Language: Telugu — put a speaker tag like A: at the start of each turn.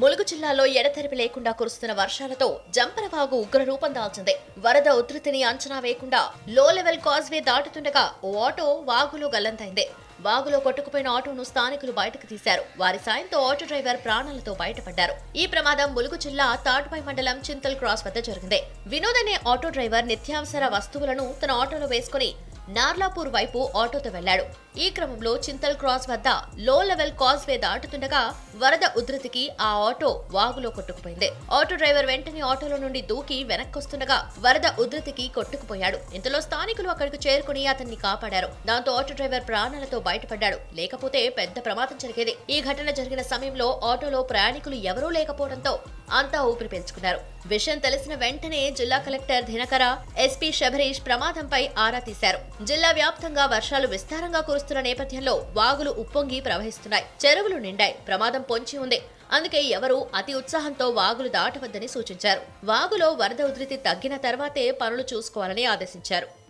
A: ములుగు జిల్లాలో ఎడతెరిపి లేకుండా కురుస్తున్న వర్షాలతో జంపరవాగు ఉగ్ర రూపం దాల్చింది. వరద ఉధృతిని అంచనా వేయకుండా లో లెవెల్ కాజ్వే దాటుతుండగా ఓ ఆటో వాగులో గల్లంతైంది. వాగులో కొట్టుకుపోయిన ఆటోను స్థానికులు బయటకు తీశారు. వారి సాయంతో ఆటో డ్రైవర్ ప్రాణాలతో బయటపడ్డారు. ఈ ప్రమాదం ములుగు జిల్లా తాటుపై మండలం చింతల్ క్రాస్ వద్ద జరిగింది. వినోద్ అనే ఆటో డ్రైవర్ నిత్యావసర వస్తువులను తన ఆటోలో వేసుకుని నార్లాపూర్ వైపు ఆటోతో వెళ్ళాడు. ఈ క్రమంలో చింతల్ క్రాస్ వద్ద లో లెవెల్ కాజ్వే దాటుతుండగా వరద ఉధృతికి ఆ ఆటో వాగులో కొట్టుకుపోయింది. ఆటో డ్రైవర్ వెంటనే ఆటోలో నుండి దూకి వెనక్కొస్తుండగా వరద ఉధృతికి కొట్టుకుపోయాడు. ఇంతలో స్థానికులు అక్కడికి చేరుకుని అతన్ని కాపాడారు. దాంతో ఆటో డ్రైవర్ ప్రాణాలతో బయటపడ్డాడు. లేకపోతే పెద్ద ప్రమాదం జరిగేది. ఈ ఘటన జరిగిన సమయంలో ఆటోలో ప్రయాణికులు ఎవరూ లేకపోవడంతో అంతా ఊపిరి పెంచుకున్నారు. విషయం తెలిసిన వెంటనే జిల్లా కలెక్టర్ దినకర ఎస్పీ శబరీష్ ప్రమాదంపై ఆరా తీశారు. జిల్లా వ్యాప్తంగా వర్షాలు విస్తారంగా కురుస్తున్న నేపథ్యంలో వాగులు ఉప్పొంగి ప్రవహిస్తున్నాయి. చెరువులు నిండాయి. ప్రమాదం పొంచి ఉంది. అందుకే ఎవరూ అతి ఉత్సాహంతో వాగులు దాటవద్దని సూచించారు. వాగులో వరద ఉధృతి తగ్గిన తర్వాతే పనులు చూసుకోవాలని ఆదేశించారు.